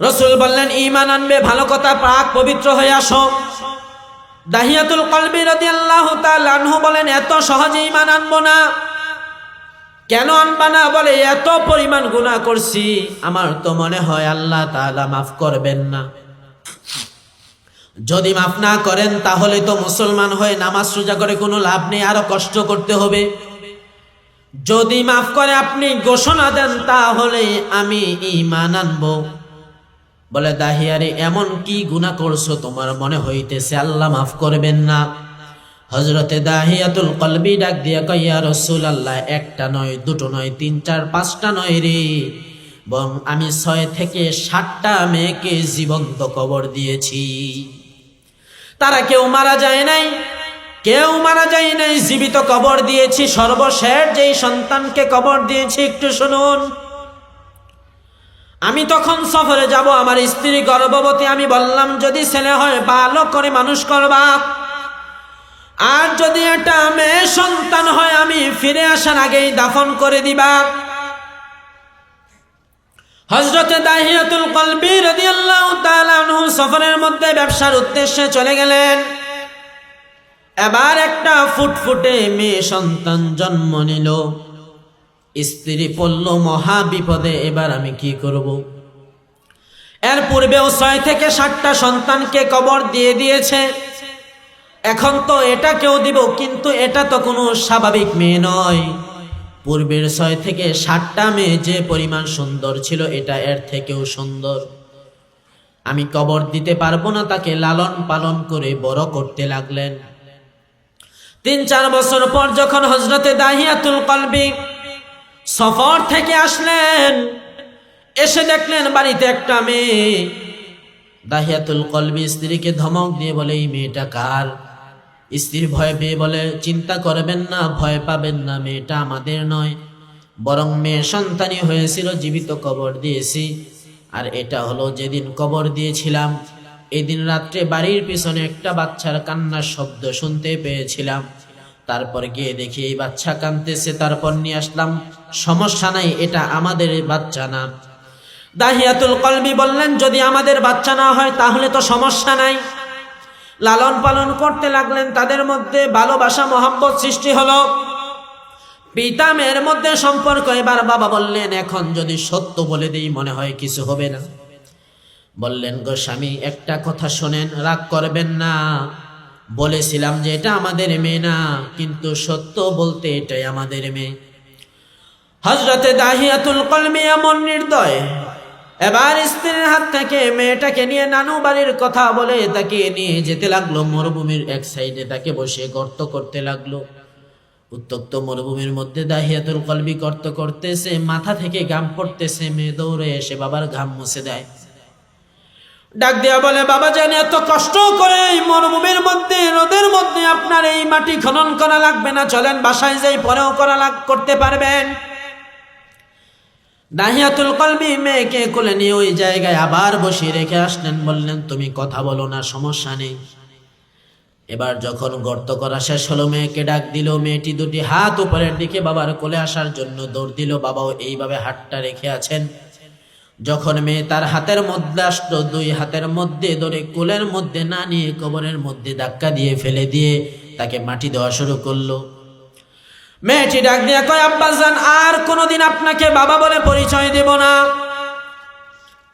রসুল বললেন ইমান আনবে, ভালো কথা, পাক, পবিত্র হয়ে আসো। দাহিয়াতুল কলবি রদি আল্লাহ আনহু বলেন, এত সহজে ইমান আনব না। কেন আনবা না? বলে, এত পরিমাণ গুনাহ করছি, আমার তো মনে হয় আল্লাহ তাআলা মাফ করবেন না। যদি মাফ না করেন, তাহলে তো মুসলমান হয়ে নামাজ সোজা করে কোনো লাভ নেই, আরও কষ্ট করতে হবে। যদি মাফ করে আপনি ঘোষণা দেন, তাহলে আমি ইমান আনব। বলে, দাহিয়ারে, এমন কি গুনাহ করছ? তোমার মনে হইতেছে আল্লাহ মাফ করবেন না। হজরতে দাহিয়াতুল কলবি ডাক দিয়া কইয়া রসুল আল্লাহ একটা নয়, দুটো নয়, তিন, চার, পাঁচটা নয় রে। বং আমি ছয় থেকে সাতটা মেয়েকে জীবন্ত কবর দিয়েছি। তারা কেউ মারা যায় নাই, কেউ মারা যায় নাই, জীবিত কবর দিয়েছি। সর্বশেষ যেই সন্তানকে কবর দিয়েছি, একটু শুনুন। আমি তখন সফরে যাব, আমার স্ত্রী গর্ভবতী, আমি বললাম, যদি ছেলে হয় ভালো করে মানুষ করবা। আর যদি এটা মেয়ে সন্তান হয়, আমি ফিরে আসার আগেই দাফন করে দিবা। হজরতে দাহিয়াতুল কলবি রাদিয়াল্লাহু তাআলা আনহু সফরের মধ্যে ব্যবসার উদ্দেশ্যে চলে গেলেন। এবার একটা ফুটফুটে মেয়ে সন্তান জন্ম নিল। স্ত্রী পড়ল মহা বিপদে এবার আমি কি করব? এর পূর্বেও ছয় থেকে ষাটটা সন্তানকে কবর দিয়ে দিয়েছে। এখন তো এটা কেউ দিব, কিন্তু এটা তো কোনো স্বাভাবিক মেয়ে নয়। পূর্বের ছয় থেকে ষাটটা মেয়ে যে পরিমাণ সুন্দর ছিল, এটা এর থেকেও সুন্দর। আমি কবর দিতে পারব না, তাকে লালন পালন করে বড় করতে লাগলেন। তিন চার বছর পর যখন হজরতে দাহিয়াতুল কলবি সফর থেকে আসলেন, এসে দেখলেন বাড়িতে একটা মেয়ে। দাহিয়াতুল কলবি স্ত্রীকে ধমক দিয়ে বলে, এই মেয়েটা কার? স্ত্রী ভয় পেয়ে বলে, চিন্তা করবেন না, ভয় পাবেন না, মেয়েটা আমাদের নয়। বরং মেয়ে সন্তানই হয়েছিল, জীবিত কবর দিয়েছি। আর এটা হলো যেদিন কবর দিয়েছিলাম, এদিন রাত্রে বাড়ির পিছনে একটা বাচ্চার কান্নার শব্দ শুনতে পেয়েছিলাম। তারপর গিয়ে দেখি এই বাচ্চা কাঁদতেছে, তারপর নিয়ে আসলাম। সমস্যা নাই, এটা আমাদের বাচ্চা না। দাহিয়াতুল কলবি বললেন, যদি আমাদের বাচ্চা না হয়, তাহলে তো সমস্যা নাই। লালন পালন করতে লাগলেন, তাদের মধ্যে ভালোবাসা মোহাম্মত সৃষ্টি হলো। পিতা মেয়ের মধ্যে সম্পর্ক, এবার বাবা বললেন, এখন যদি সত্য বলে দিই, মনে হয় কিছু হবে না। বললেন, গো স্বামী, একটা কথা শোনেন, রাগ করবেন না। বলেছিলাম যে এটা আমাদের মেয়ে না, কিন্তু সত্য বলতে এটাই আমাদের মেয়ে। হজরতে দাহিয়াতুল কলমে এমন নির্দয়। এবার স্ত্রীর হাত থেকে মেয়েটাকে নিয়ে নানু বাড়ির কথা বলে তাকে নিয়ে যেতে লাগল। মরুভূমির এক সাইডে তাকে বসে গর্ত করতে লাগল। উত্তপ্ত মরুভূমির মধ্যে দাহিয়াতুল কলবি গর্ত করতেছে, মাথা থেকে ঘাম পড়তেছে, মেয়ে দৌড়ে এসে বাবার ঘাম মুছে দেয়। ডাক দেওয়া বলে, বাবা জানি, এত কষ্ট করে এই মরুভূমির মধ্যে রোদের মধ্যে আপনার এই মাটি খনন করা লাগবে না। চলেন বাসায় যাই, পরেও করা লাগ, করতে পারবেন। দাহিয়াতুল কলবি মেয়েকে কোলে নিয়ে ওই জায়গায় আবার বসিয়ে রেখে আসলেন। বললেন, তুমি কথা বলো না, সমস্যা নেই। এবার যখন গর্ত করা শেষ হলো, মেয়েকে ডাক দিল। মেয়েটি দুটি হাত উপরের দিকে বাবার কোলে আসার জন্য দৌড় দিল। বাবাও এইভাবে হাতটা রেখে আছেন। যখন মেয়ে তার হাতের মধ্যে আসলো, দুই হাতের মধ্যে ধরে কোলের মধ্যে না নিয়ে কবরের মধ্যে ধাক্কা দিয়ে ফেলে দিয়ে তাকে মাটি দেওয়া শুরু করল। মেয়েটি ডাক দিয়ে কয় আব্বাসান আর কোনোদিন আপনাকে বাবা বলে পরিচয় দেব না।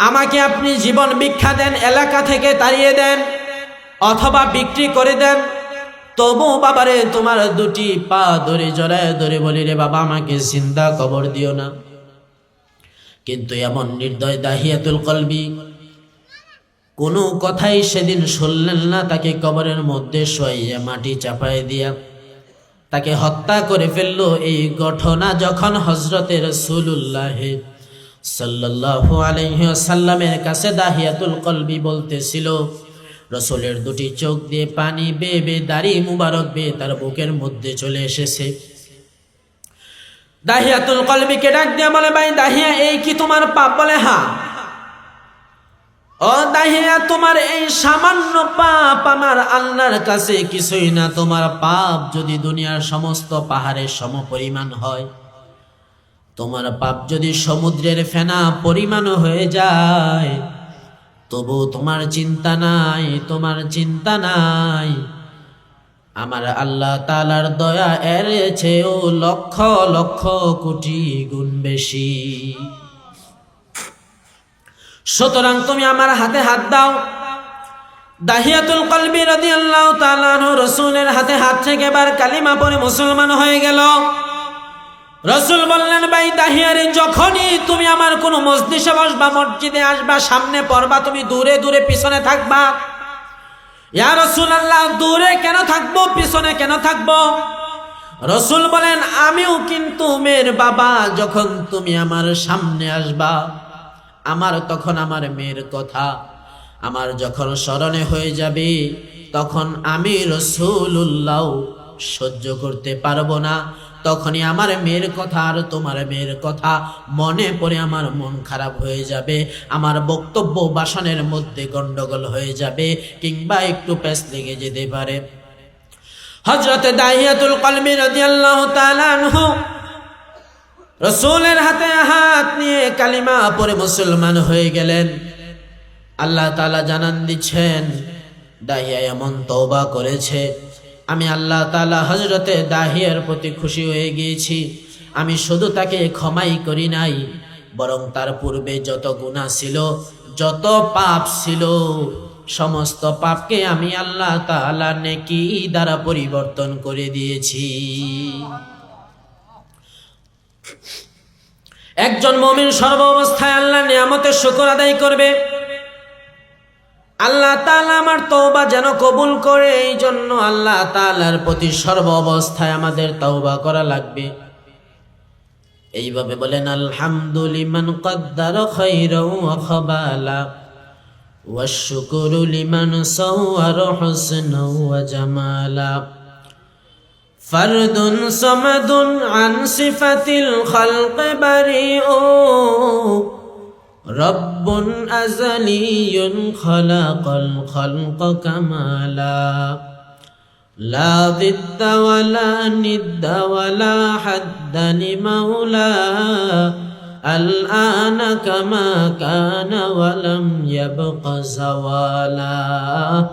আমাকে আপনি জীবন ভিক্ষা দেন, এলাকা থেকে তাড়িয়ে দেন, অথবা বিক্রি করে দেন। তবু বাবারে, তোমার দুটি পা ধরে জড়ায় ধরে বলি রে বাবা, আমাকে জিন্দা কবর দিও না। কিন্তু এমন নির্দয় দাহিয়াতুল কলবি, কোনো কথাই সেদিন শুনলেন না, তাকে কবরের মধ্যে শোয়াইয়া মাটি চাপায় দিয়া। তাকে হত্যা করে ফেলল এই ঘটনা যখন হজরতে রসুল্লাহ সাল্লাহ আলহ্লামের কাছে দাহিয়াতুল কলবি বলতেছিল, রসুলের দুটি চোখ দিয়ে পানি বেয়ে বে দাড়ি মুবারক বে তার বুকের মধ্যে চলে এসেছে। দাহিয়াতুল কলবিকে ডাক দিয়া বলে, ভাই, দাহিয়া এই কি তোমার পাপ বলে হ্যাঁ ও দাহিয়া, তোমার এই সামান্য পাপ আমার আল্লাহর কাছে কিছুই না। তোমার পাপ যদি দুনিয়ার সমস্ত পাহাড়ের সম পরিমাণ হয়, তোমার পাপ যদি সমুদ্রের ফেনা পরিমাণ হয়ে যায় তবু তোমার চিন্তা নাই, তোমার চিন্তা নাই। আমার আল্লাহ তালার দয়া এরেছেও লক্ষ লক্ষ কোটি গুণ বেশি। সুতরাং তুমি আমার হাতে হাত দাও। দাহিয়াতুল কলবি রাদিয়াল্লাহু তাআলা আনহু রাসূলের হাতে হাত থেকে এবার কালিমা পড়ে মুসলমান হয়ে গেল। রসুল বললেন, ভাই দাহিয়ারে, যখনই তুমি আমার কোনো মসজিদে বসবা, মসজিদে আসবা, সামনে পড়বা, তুমি দূরে দূরে পিছনে থাকবা ইয়া রসুল আল্লাহ দূরে কেন থাকব, পিছনে কেন থাকব? রসুল বলেন, আমিও কিন্তু মেয়ের বাবা, যখন তুমি আমার সামনে আসবা, আমার তখন আমার মেয়ের কথা। আমার যখন স্মরণে হয়ে যাবে, তখন আমি রসুল্লাহ সহ্য করতে পারব না। তখনই আমার মেয়ের কথা আর তোমার মেয়ের কথা মনে পড়ে আমার মন খারাপ হয়ে যাবে। আমার বক্তব্য বাসনের মধ্যে গন্ডগোল হয়ে যাবে কিংবা একটু প্যাস লেগে যেতে পারে। হজরতে দাহিয়াতুল কলমি রসুলের হাতে হাত নিয়ে কালিমা পরে মুসলমান হয়ে গেলেন। আল্লাহ তাআলা জানান দিচ্ছেন, দাহিয়া এমন তওবা করেছে আমি আল্লাহ তাআলা হজরতে দাহিয়ার প্রতি খুশি হয়ে গিয়েছি। আমি শুধু তাকে ক্ষমাই করি নাই, বরং তার পূর্বে যত গুণা ছিল, যত পাপ ছিল, সমস্ত পাপকে আমি আল্লাহ তাআলা নেকি দ্বারা পরিবর্তন করে দিয়েছি। একজন মমিন সর্ব অবস্থায় আল্লাহ নিয়ামতের শুকর আদায় করবে। আল্লাহ তাআলা আমার তওবা যেন কবুল করে এই জন্য আল্লাহ তাআলার প্রতি সর্ব অবস্থায় আমাদের তওবা করা লাগবে এইভাবে বলেন আলহামদুলিমান কদ্দার খাইরাও ওয়া খাবালা والشكر لمن صور حسنا وجمالا فرد صمد عن صفة الخلق بريء رب أزلي خلق الخلق كمالا لا ضد ولا ند ولا حد لمولى الآن كما كان ولم يبق زوالا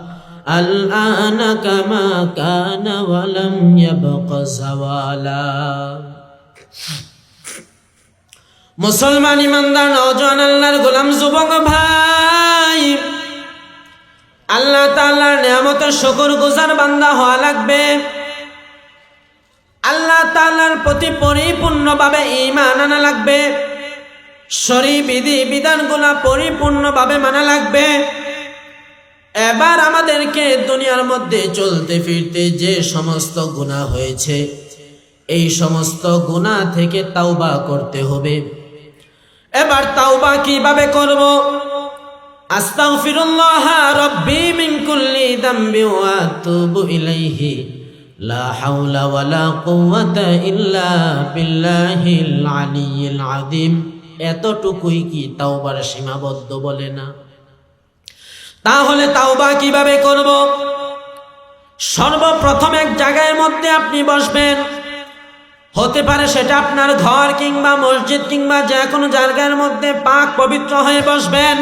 الآن كما كان ولم يبق زوالا মুসলমান ইমানদার, নওজোয়ান আল্লাহর গোলাম যুবক ভাই। আল্লাহ তাআলার নিয়ামতের শুকর গুজার বান্দা হওয়া লাগবে। আল্লাহ তাআলার প্রতি পরিপূর্ণভাবে ঈমান আনা লাগবে। শরী বিধি বিধানগুলা পরিপূর্ণভাবে মানা লাগবে। এবার আমাদেরকে দুনিয়ার মধ্যে চলতে ফিরতে যে সমস্ত গুনাহ হয়েছে, এই সমস্ত গুনাহ থেকে তাওবা করতে হবে। এবার তাওবা কীভাবে করব? আস্তাগফিরুল্লাহ রাব্বি মিন কুল্লি দামবি ওয়া আতুবু ইলাইহি। লা হাওলা ওয়ালা কুওয়াতা ইল্লা বিল্লাহিল আলিয়্যিল আযীম। এতটুকুই কি তাওবার সীমাবদ্ধ বলে না? তাহলে তাওবা কীভাবে করব? সর্বপ্রথম এক জায়গার মধ্যে আপনি বসবেন। হতে পারে সেটা আপনার ঘর কিংবা মসজিদ কিংবা যে কোনো জায়গার মধ্যে পাক পবিত্র হয়ে বসবেন।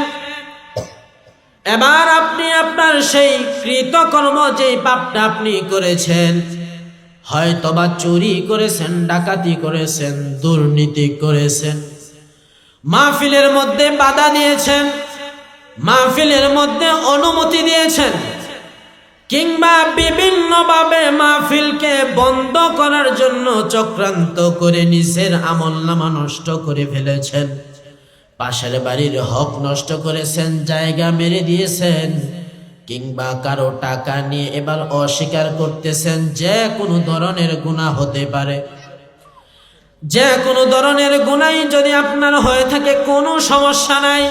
এবার আপনি আপনার সেই কৃতকর্ম যেই পাপটা আপনি করেছেন, হয়তোবা চুরি করেছেন, ডাকাতি করেছেন, দুর্নীতি করেছেন, মাহফিলের মধ্যে বাধা দিয়েছেন, মাহফিলের মধ্যে অনুমতি দিয়েছেন। কিংবা বিভিন্নভাবে মাহফিলকে বন্ধ করার জন্য চক্রান্ত করে নিজের আমল নামা নষ্ট করে ফেলেছেন। পাশের বাড়ির হক নষ্ট করেছেন, জায়গা মেরে দিয়েছেন, কিংবা কারও টাকা নিয়ে এবার অস্বীকার করতেছেন, যে কোনো ধরনের গুণা হতে পারে। যে কোনো ধরনের গুণাই যদি আপনার হয়ে থাকে, কোনো সমস্যা নাই।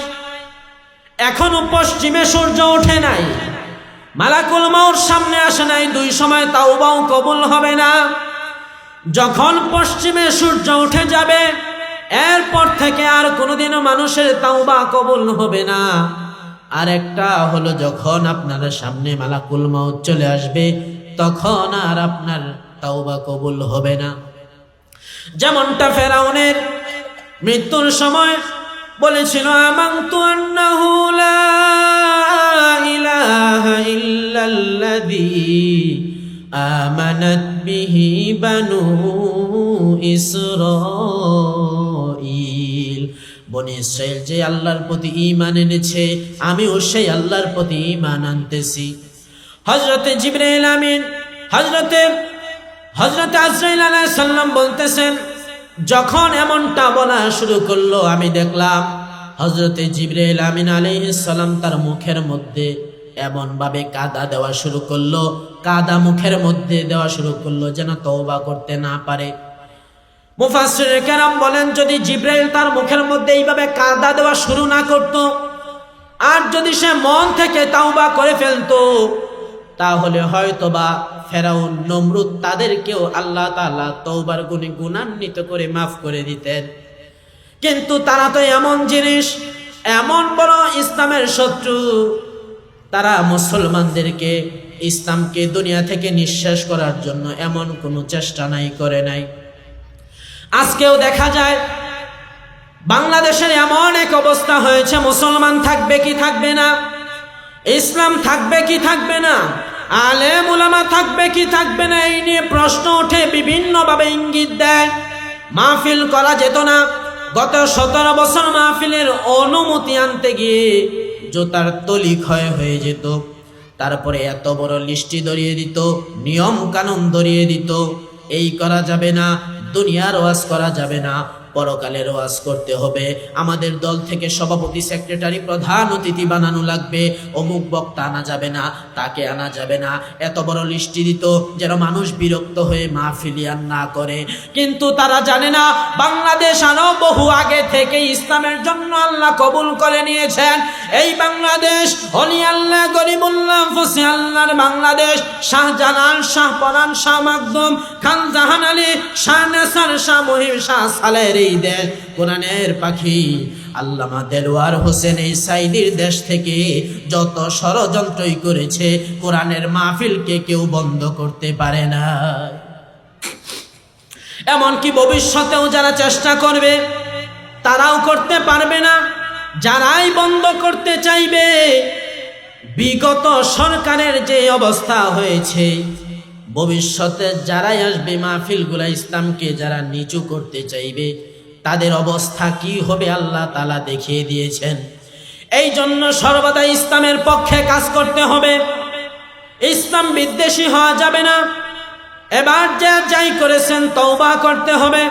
এখনও পশ্চিমে সূর্য ওঠে নাই। মালাকুল মাউর সামনে আসে নাই, দুই সময় তাও তাওবাও কবুল হবে না। যখন পশ্চিমে সূর্য উঠে যাবে, এরপর থেকে আর কোনোদিনও মানুষের তাওবা কবুল হবে না। আর একটা হলো যখন আপনার সামনে মালাকুল মাউত চলে আসবে, তখন আর আপনার তাওবা কবুল হবে না। যেমনটা ফেরাউনের মৃত্যুর সময় বলেছিল আমাং তু আন্নাহু آمنت به بنو إسرائيل. বনি ইসরায়েল যে আল্লাহর প্রতি ইমান এনেছে, আমিও সেই আল্লাহর প্রতি ইমান আনতেছি। হজরতে জিবরাইল আমিন হজরতে হজরতে আজরাইল আলাইহিস সালাম বলতেছেন, যখন এমনটা বলা শুরু করল, আমি দেখলাম হজরতে জিবরাইল আমিন আলাইহিস সালাম তার মুখের মধ্যে এমন ভাবে কাদা দেওয়া শুরু করল, কাদা মুখের মধ্যে দেওয়া শুরু করল যেন তওবা করতে না পারে। মুফাসসির কেরাম বলেন, যদি জিব্রাইল তার মুখের মধ্যে এইভাবে কাদা দেওয়া শুরু না করত, আর যদি সে মন থেকে তাওবা করে ফেলতো, তাহলে হয়তোবা ফেরাউন নমরুদ তাদেরকেও আল্লাহ তাআলা তওবার গুণে গুণান্বিত করে মাফ করে দিতেন। কিন্তু তারা তো এমন জিনিস, এমন বড় ইসলামের শত্রু তারা মুসলমানদেরকে ইসলামকে দুনিয়া থেকে নিঃশ্বাস করার জন্য এমন কোনো চেষ্টা নাই, করে নাই। আজকেও দেখা যায়, বাংলাদেশের এমন এক অবস্থা হয়েছে, মুসলমান থাকবে কি থাকবে না, ইসলাম থাকবে কি থাকবে না, আলেম উলামা থাকবে কি থাকবে না, এই নিয়ে প্রশ্ন ওঠে, বিভিন্নভাবে ইঙ্গিত দেয়। মাহফিল করা যেত না, গত সতেরো বছর মাহফিলের অনুমতি আনতে গিয়ে জোতার তলি ক্ষয় হয়ে যেত। তারপরে এত বড় লিস্টি ধরিয়ে দিত, নিয়ম কানুন ধরিয়ে দিত। এই করা যাবে না, দুনিয়ার ওয়াজ করা যাবে না। পরকালের ওয়াজ করতে হবে। আমাদের দল থেকে সভাপতি, সেক্রেটারি, প্রধান অতিথি বানানো লাগবে। অমুক বক্তা আনা যাবে না, তাকে আনা যাবে না। এত বড় লিস্টি দিত যেন মানুষ বিরক্ত হয়ে মাহফিলিয়ান না করে। কিন্তু তারা জানে না, বাংলাদেশ আরও বহু আগে থেকে ইসলামের জন্য আল্লাহ কবুল করে নিয়েছেন। এই বাংলাদেশ অলি আল্লাহ, গরিবুল্লাহ ফসি আল্লাহর বাংলাদেশ। শাহজালাল শাহ পরান শাহ মাকদুম, খান জাহান আলী, শাহ নেসার, শাহ মহিম, শাহ সালের এই দেশ কোরআনের পাখি। আল্লামা দেলোয়ার হোসেন এই সাইদির দেশ থেকে যত ষড়যন্ত্রই করেছে, কোরআনের মাহফিলকে কেউ বন্ধ করতে পারে না। এমনকি ভবিষ্যতেও যারা চেষ্টা করবে, তারাও করতে পারবে না। যারাই বন্ধ করতে চাইবে, বিগত সরকারের যে অবস্থা হয়েছে, ভবিষ্যতে যারাই আসবে মাহফিলগুলা ইসলামকে যারা নিচু করতে চাইবে তাদের অবস্থা কি হবে আল্লাহ তালা দেখিয়ে দিয়েছেন। এই জন্য সর্বদা ইসলামের পক্ষে কাজ করতে হবে। ইসলাম বিদ্বেষী হওয়া যাবে না। এবার যা যাই করেছেন তওবা করতে হবে।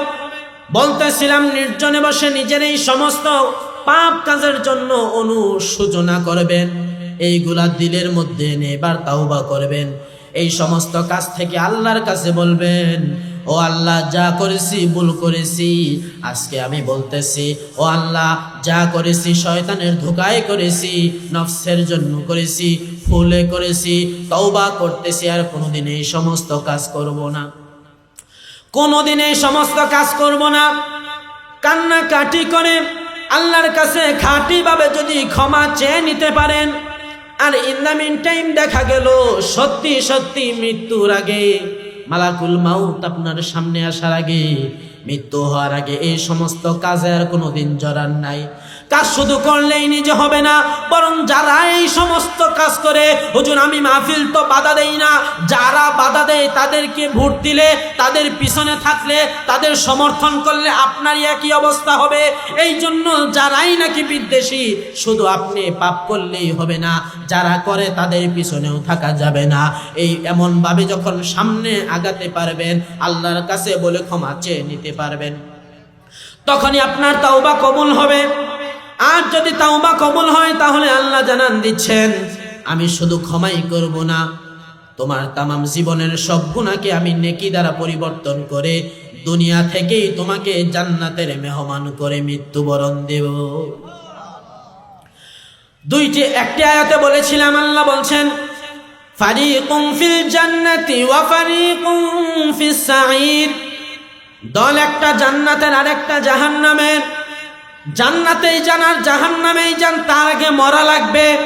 বলতেছিলাম, নির্জনে বসে নিজের এই সমস্ত পাপ কাজের জন্য অনুশোচনা করবেন। এইগুলা দিলের মধ্যে এনে এবার তাওবা করবেন। এই সমস্ত কাজ থেকে আল্লাহর কাছে বলবেন ও আল্লাহ, যা করেছি ভুল করেছি, আজকে আমি বলতেছি, ও আল্লাহ, যা করেছি শয়তানের ধোকায় করেছি, নফসের জন্য করেছি ফুলে করেছি, তওবা করতেছি, আর কোনোদিন এই সমস্ত কাজ করব না। কোনোদিন এই সমস্ত কাজ করব না। কান্না কাটি করে আল্লাহর কাছে খাঁটিভাবে যদি ক্ষমা চেয়ে নিতে পারেন, আর ইন দ্য টাইম দেখা গেল, সত্যি সত্যি মৃত্যুর আগে মালাকুল মাউত আপনার সামনে আসার আগে, মৃত্যু হওয়ার আগে এই সমস্ত কাজে আর কোনোদিন জড়ান নাই। কাজ শুধু করলেই নিজে হবে না, বরং যারা এই সমস্ত কাজ করে, হুজুর, আমি মাহফিল তো বাধা দেই না। যারা বাধা দেয় তাদেরকে ভোট দিলে, তাদের পিছনে থাকলে, তাদের সমর্থন করলে আপনারই একই অবস্থা হবে। এই জন্য যারাই নাকি বিদ্বেষী, শুধু আপনি পাপ করলেই হবে না, যারা করে তাদের পিছনেও থাকা যাবে না। এই এমনভাবে যখন সামনে আগাতে পারবেন, আল্লাহর কাছে বলে ক্ষমা চেয়ে নিতে পারবেন। তখনই আপনার তাওবা কবুল হবে। আর যদি তাওবা কবুল হয়, তাহলে আল্লাহ জানান দিচ্ছেন, আমি শুধু ক্ষমাই করব না। তোমার তামাম জীবনের সব গুণাকে আমি নেকি দ্বারা পরিবর্তন করে দুনিয়া থেকেই তোমাকে জান্নাতের মেহমান করে মৃত্যুবরণ দেব। দুইটি, একটি আয়াতে বলেছিলাম, আল্লাহ বলছেন, ফারিকুম ফিল জান্নাতি ওয়া ফারিকুম ফিস সাঈর। দল একটা জান্নাতের আরেকটা জাহান্নামের। জান্নাতেই যান আর জাহান্নামেই যান, তার আগে মরা লাগবে।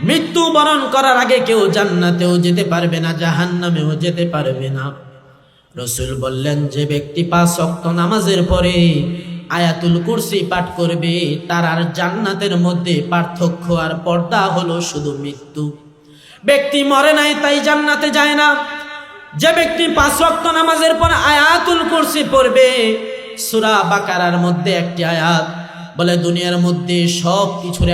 মৃত্যু বরণ করার আগে কেউ জান্নাতেও যেতে পারবে না, জাহান্নামেও যেতে পারবে না। রসুল বললেন, যে ব্যক্তি পাঁচ অক্ত নামাজের পরে আয়াতুল কুরসি পাঠ করবে, তার আর জান্নাতের মধ্যে পার্থক্য আর পর্দা হলো শুধু মৃত্যু। ব্যক্তি মরে নাই, তাই জান্নাতে যায় না। যে ব্যক্তি পাঁচ ওয়াক্ত নামাজের পর আয়াতুল কুরসি পড়বে, সুরা বাকারার মধ্যে একটি আয়াত বলে দুনিয়ার মধ্যে সব কিছুর